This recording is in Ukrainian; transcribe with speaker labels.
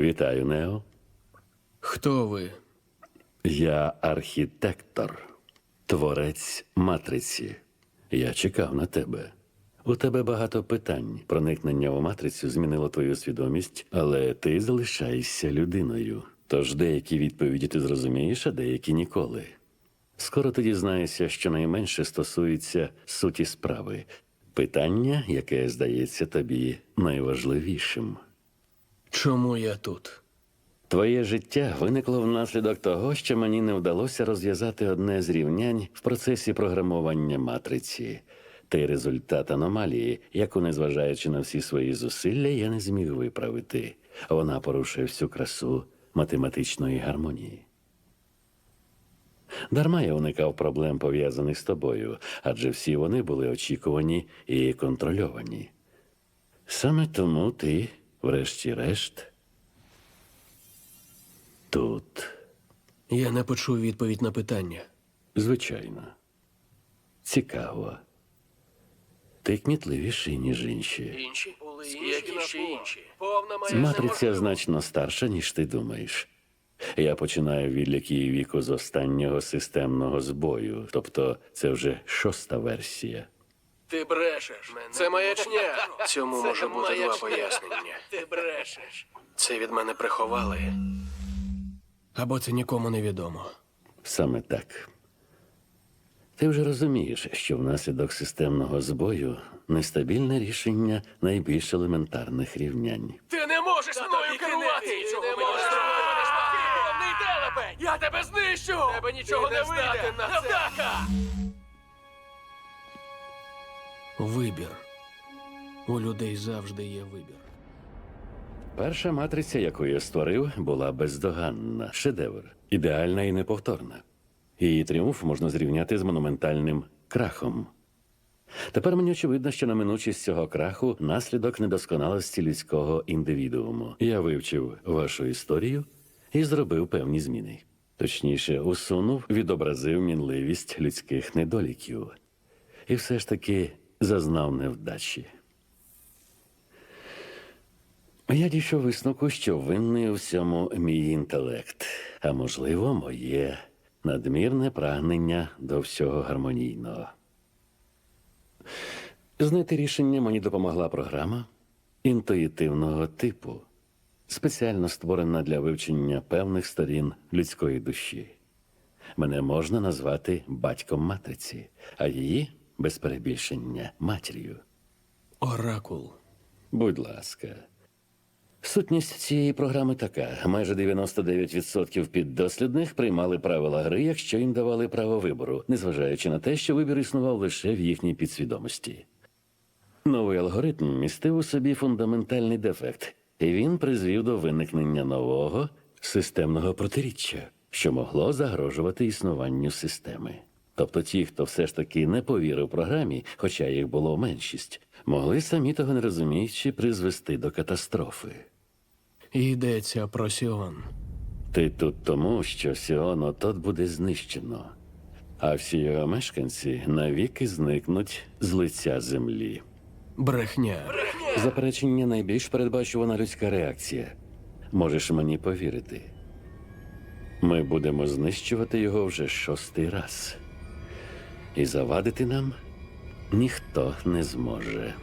Speaker 1: Вітаю, Нео.
Speaker 2: Хто ви?
Speaker 1: Я архітектор, творець матриці. Я чекав на тебе. У тебе багато питань. Проникнення у матрицю змінило твою свідомість, але ти залишаєшся людиною. Тож деякі відповіді ти зрозумієш, а деякі ніколи. Скоро ти дізнаєшся, що найменше стосується суті справи, питання, яке здається тобі найважливішим.
Speaker 2: Чому я тут?
Speaker 1: Твоє життя виникло внаслідок того, що мені не вдалося розв'язати одне з рівнянь в процесі програмування матриці. Ти результат аномалії, яку, незважаючи на всі свої зусилля, я не зміг виправити. Вона порушує всю красу математичної гармонії. Дарма я уникав проблем, пов'язаних з тобою, адже всі вони були очікувані і контрольовані. Саме тому ти, врешті-решт, тут.
Speaker 2: Я не почув відповідь на питання.
Speaker 1: Звичайно. Цікаво. Ти кмітливіший, ніж інші.
Speaker 2: Інші? Які ще інші? Повна
Speaker 1: Матриця значно старша, ніж ти думаєш. Я починаю відлік її віку з останнього системного збою, тобто це вже шоста версія.
Speaker 2: Ти брешеш. Це маячня. Цьому
Speaker 3: Це
Speaker 2: може бути два пояснення.
Speaker 3: Ти брешеш.
Speaker 2: Це від мене приховали. Або це нікому не відомо.
Speaker 1: Саме так. Ти вже розумієш, що внаслідок системного збою нестабільне рішення найбільш елементарних рівнянь.
Speaker 3: Ти не можеш мною керувати!
Speaker 2: нічого
Speaker 3: не можеш! Я тебе знищу!
Speaker 2: Тебе нічого
Speaker 3: не
Speaker 2: вийде.
Speaker 3: здатен на це!
Speaker 2: Невдаха! Вибір. У людей завжди є вибір.
Speaker 1: Перша матриця, яку я створив, була бездоганна, шедевр, ідеальна і неповторна. Її тріумф можна зрівняти з монументальним крахом. Тепер мені очевидно, що неминучість цього краху наслідок недосконалості людського індивідууму. Я вивчив вашу історію і зробив певні зміни. Точніше, усунув, відобразив мінливість людських недоліків. І все ж таки зазнав невдачі. Я дійшов висновку, що винний у всьому мій інтелект, а можливо, моє надмірне прагнення до всього гармонійного. Знайти рішення мені допомогла програма інтуїтивного типу, спеціально створена для вивчення певних сторін людської душі. Мене можна назвати батьком матриці, а її, без перебільшення, матір'ю.
Speaker 2: Оракул.
Speaker 1: Будь ласка. Сутність цієї програми така: майже 99% піддослідних приймали правила гри, якщо їм давали право вибору, незважаючи на те, що вибір існував лише в їхній підсвідомості. Новий алгоритм містив у собі фундаментальний дефект, і він призвів до виникнення нового системного протиріччя, що могло загрожувати існуванню системи. Тобто ті, хто все ж таки не повірив програмі, хоча їх було меншість, могли самі того не розуміючи призвести до катастрофи.
Speaker 2: Йдеться про Сіон.
Speaker 1: Ти тут тому, що Сіон отот буде знищено, а всі його мешканці навіки зникнуть з лиця землі.
Speaker 2: Брехня.
Speaker 1: Заперечення найбільш передбачувана людська реакція. Можеш мені повірити. Ми будемо знищувати його вже шостий раз. І завадити нам ніхто не зможе.